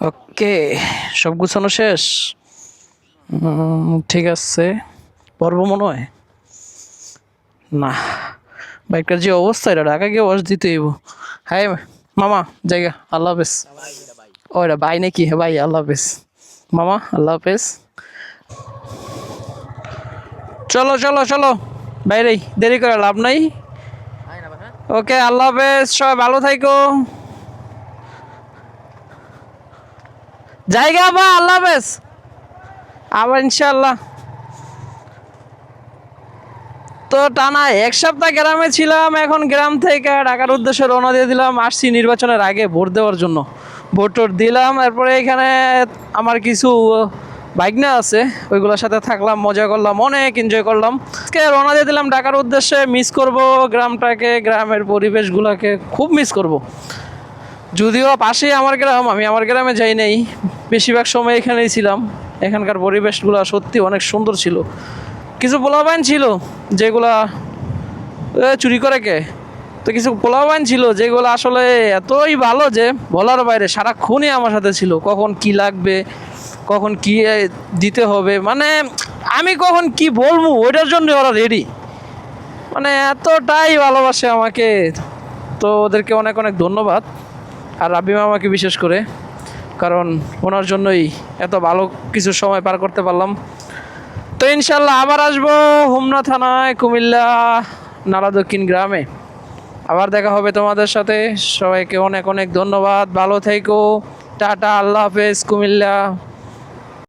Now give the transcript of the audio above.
ওকে সব গুছানো শেষ? ঠিক আছে। পর্ব মনে হয়? না। বাইকটার যে অবস্থা এটা ঢাকা গিয়ে ওয়াশ দিতে হইব। হ্যাঁ মামা জায়গা আল্লাহ হাফেজ। ও এটা ভাই নাকি? হ্যাঁ ভাই আল্লাহ হাফেজ। মামা আল্লাহ হাফেজ। চলো চলো চলো। বাইরেই দেরি করে লাভ নাই। ওকে আল্লাহ হাফেজ সবাই ভালো থাইকো। জায়গা বা আল্লাহ হাফেজ। আবার ইনশাল্লাহ তো টানা এক সপ্তাহ গ্রামে ছিলাম, এখন গ্রাম থেকে ঢাকার উদ্দেশ্যে রওনা দিয়ে দিলাম। আসছি নির্বাচনের আগে ভোট দেওয়ার জন্য। ভোট টোট দিলাম, এরপরে এখানে আমার কিছু বাইকনা আছে, ওইগুলোর সাথে থাকলাম, মজা করলাম, অনেক এনজয় করলাম। আজকে রওনা দিয়ে দিলাম ঢাকার উদ্দেশ্যে মিস করব গ্রামটাকে, গ্রামের পরিবেশগুলোকে, খুব মিস করব। যদিও পাশেই আমার গ্রাম, আমি আমার গ্রামে যাই নাই। বেশিরভাগ সময় এখানেই ছিলাম। এখানকার পরিবেশগুলো সত্যি অনেক সুন্দর ছিল। কিছু পোলাবাইন ছিল যেগুলা চুরি করে কে? তো কিছু পোলাবাইন ছিল যেগুলো আসলে এতই ভালো যে বলার বাইরে সারাক্ষণই আমার সাথে ছিল। কখন কি লাগবে, কখন কি দিতে হবে মানে আমি কখন কি বলব ওইটার জন্য ওরা রেডি মানে এতটাই ভালোবাসে আমাকে। তো ওদেরকে অনেক অনেক ধন্যবাদ। আর রাবি মামাকে বিশেষ করে। কারণ ওনার জন্যই এত ভালো কিছু সময় পার করতে পারলাম। তো ইনশাল্লাহ আবার আসব হুমনা থানায়, কুমিল্লা, নালা দক্ষিণ গ্রামে। আবার দেখা হবে তোমাদের সাথে। সবাইকে অনেক অনেক ধন্যবাদ। ভালো থেকো। টাটা, আল্লাহ হাফেজ, কুমিল্লা।